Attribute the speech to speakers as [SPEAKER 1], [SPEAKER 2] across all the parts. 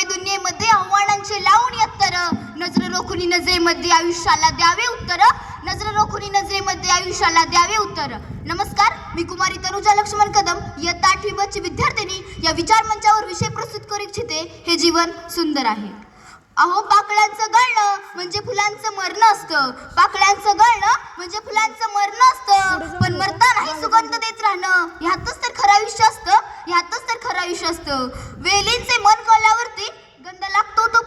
[SPEAKER 1] द्यावे दुनियेमध्ये आव्हानांचे लावून उत्तर नजर रोखुनी नजरेमध्ये आयुष्याला द्यावे उत्तर नजर रोखुनी नजरेमध्ये आयुष्याला द्यावे उत्तर. नमस्कार मी कुमारी तनुजा लक्ष्मण कदम इयत्ता आठवी बची विद्यार्थिनी या विचार मंचावर विषय प्रस्तुत करू इच्छिते. हे जीवन सुंदर आहे. अहो पाकळ्यांचं गळणं म्हणजे फुलांचं मरणं असतं. पाकळ्यांचं गळणं म्हणजे फुलांचं मरणं असतं. पण मरतानाही सुगंध देत राहणं. ह्यातच तर खरं आयुष्य असतं. ह्यातच तर खरं आयुष्य असतं. वेलींचे मन कळल्यावरती गंध लागतो तो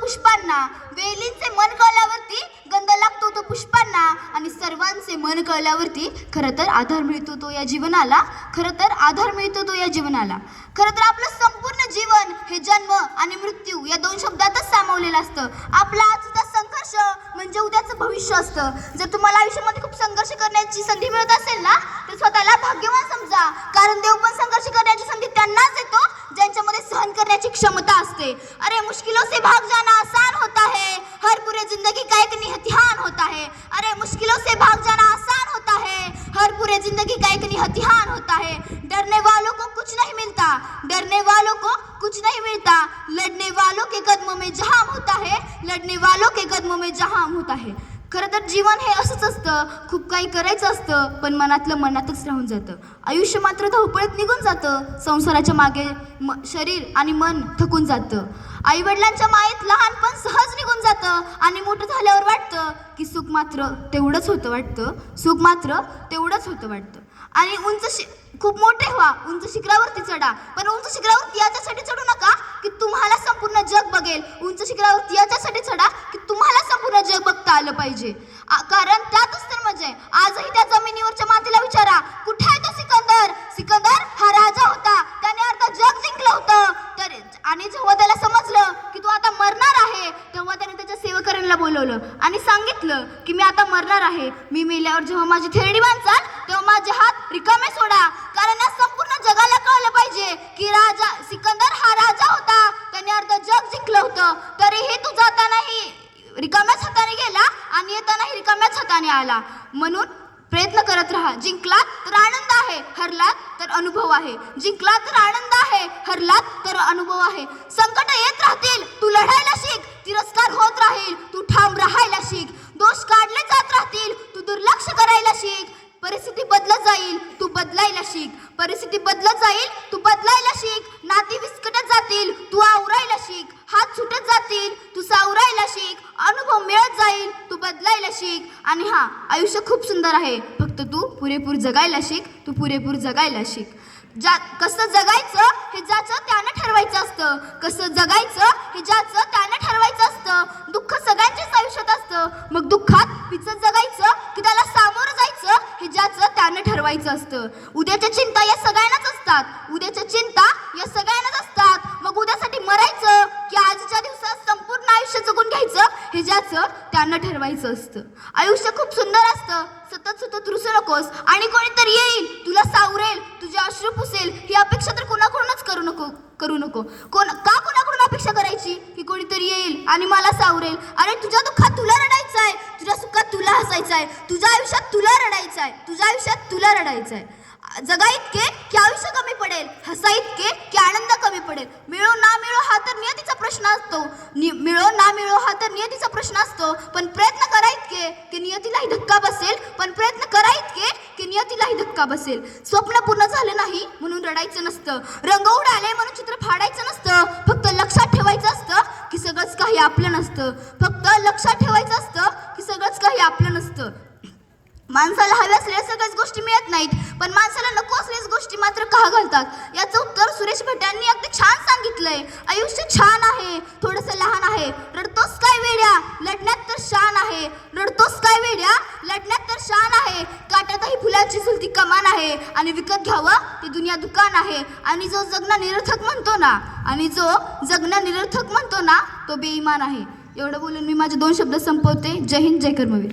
[SPEAKER 1] फुलांना वेलींचे मन कळल्यावरती गंध लागतो तो पुष्पांना. आणि सर्वांचे मन कळल्यावरती खरं तर आधार मिळतो तो या जीवनाला. खरं तर आधार मिळतो तो या जीवनाला. खरं तर आपलं संपूर्ण जीवन हे जन्म आणि मृत्यू या दोन शब्दातच सामावलेलं असतं. आपला आजचा संघर्ष म्हणजे उद्याचं भविष्य असतं. जर तुम्हाला आयुष्यामध्ये खूप संघर्ष करण्याची संधी मिळत असेल ना तर स्वतःला भाग्यवान समजा. कारण देव पण संघर्ष करण्याची संधी त्यांनाच देतो ज्यांच्यामध्ये सहन करण्याची क्षमता असते. अरे मुश्किलों से भाग जाना आसान होता है हर पूरे जिंदगी का एक निहतिहान होता है अरे मुश्किलों से भाग जाना आसान होता है हर पूरे जिंदगी होता है। डरने वालों को कुछ नहीं मिलता। डरने वालों को कुछ नहीं मिलता। लड़ने वालों के कदमों में जहां होता है लड़ने वालों के कदमों में जहां होता है। खरं तर जीवन हे असंच असतं। खूप काही करायचं असतं पण मनातलं मनातच राहून जातं. आयुष्य मात्र धावपळीत निघून जातं. संसाराच्या मागे म शरीर आणि मन थकून जातं. आईवडिलांच्या मायेत लहानपण सहज निघून जातं आणि मोठं झाल्यावर वाटतं की सुख मात्र तेवढंच होतं वाटतं. सुख मात्र तेवढंच होतं वाटतं. आणि उंच शि खूप मोठे व्हा उंच शिखरावरती चढा. पण उंच शिखरावरती याच्यासाठी चढू नका की तुम्हाला संपूर्ण जग बघेल. उंच शिखरावरती याच्यासाठी चढा की तुम्हाला संपूर्ण जग बघता आलं पाहिजे. कारण त्यातच तर मजा आहे. आजही त्याचा बोलवलं आणि सांगितलं की मी आता मरणार आहे. मी मेल्यावर जेव्हा माझी थेरडी बांधचाल तेव्हा माझे हात रिकामे सोडा. कारण या संपूर्ण जगाला कळलं पाहिजे की राजा सिकंदर हा राजा होता. त्याने अर्ध जग जिंकलं होतं. तरीही तू जातानाही रिकाम्याच हाताने गेला आणि येतानाही रिकाम्याच हाताने आला. म्हणून प्रयत्न करत राहा. जिंकलात तर आनंद आहे हरलात तर अनुभव आहे. जिंकलात तर आनंद आहे हरलात तर अनुभव आहे. संकट येत राहतील तू लढायला शिक. तिरस्कार होत राहील. तू ठाम राहायला शिक. दोष काढले जात राहतील. तू दुर्लक्ष करायला शिक. परिस्थिती बदलत जाईल. तू बदलायला शिक. परिस्थिती बदलत जाईल. तू बदलायला शिक. नाती विस्कटत जातील. तू आवरायला शिक. हात सुटत जातील. तू सावरायला शिक. अनुभव मिळत जाईल. तू बदलायला शिक. आणि हा आयुष्य खूप सुंदर आहे. फक्त तू पुरेपूर जगायला शिक. तू पुरेपूर जगायला शिक. ज्या कसं जगायचं हे ज्याचं त्यानं ठरवायचं असतं. कसं जगायचं हे ज्याचं त्यानं ठरवायचं असतं दुःख सगळ्यांच्याच आयुष्यात असतं मग दुःखात पिचत जगायचं की त्याला सामोरं जायचं हे ज्याचं त्यानं ठरवायचं असतं उद्याच्या चिंता या सगळ्यांनाच असतात. उद्याच्या चिंता या सगळ्यांनाच असतात. मग उद्यासाठी मरायचं की आजच्या दिवसात संपूर्ण आयुष्य जगून घ्यायचं हे ज्याचं त्यांना ठरवायचं असतं. आयुष्य खूप सुंदर असतं. सतत सतत रुसू नकोस. आणि कोणीतरी येईल तुला सावरेल तुझे अश्रू पुसेल ही अपेक्षा तर कोणाकडूनच करू नको करू नको. कोण का कोणाकडून अपेक्षा करायची की कोणीतरी येईल आणि मला सावरेल? अरे तुझ्या दुःखात तुला रडायचं आहे तुझ्या सुखात तुला हसायचं आहे तुझ्या आयुष्यात तुला रडायचं आहे तुझ्या आयुष्यात तुला रडायचं आहे जगा इतके की आयुष्य कमी पडेल हसा इतके की आनंद कमी पडेल. मिळो ना मिळो हा तर नियतीचा प्रश्न असतो. नि मिळो ना मिळो हा तर नियतीचा प्रश्न असतो. पण प्रयत्न करा इतके की नियतीलाही धक्का बसेल. पण प्रयत्न करा इतके की नियतीलाही धक्का बसेल. स्वप्न पूर्ण झालं नाही म्हणून रडायचं नसतं. रंग उडाले म्हणून चित्र फाडायचं नसतं. फक्त लक्षात ठेवायचं असतं की सगळंच काही आपलं नसतं. फक्त लक्षात ठेवायचं असतं की सगळंच काही आपलं नसतं. माणसाला हव्या असलेल्या सगळ्याच गोष्टी मिळत नाहीत. पण माणसाला नको असलेल्याच गोष्टी मात्र का घालतात? याचं उत्तर सुरेश भट यांनी अगदी छान सांगितलंय. आयुष्य छान आहे थोडंसं लहान आहे. रडतोस काय वेड्या? लढण्यात तर शान आहे. रडतोस काय वेड्या? लढण्यात तर शान आहे. काट्यातही फुलांची सुलती कमान आहे. आणि विकत घ्यावं ते दुनिया दुकान आहे. आणि जो जगणं निरर्थक म्हणतो ना आणि जो जगणं निरर्थक म्हणतो ना तो बेईमान आहे. एवढं बोलून मी माझे दोन शब्द संपवते. जय हिंद जय कर्मवीर.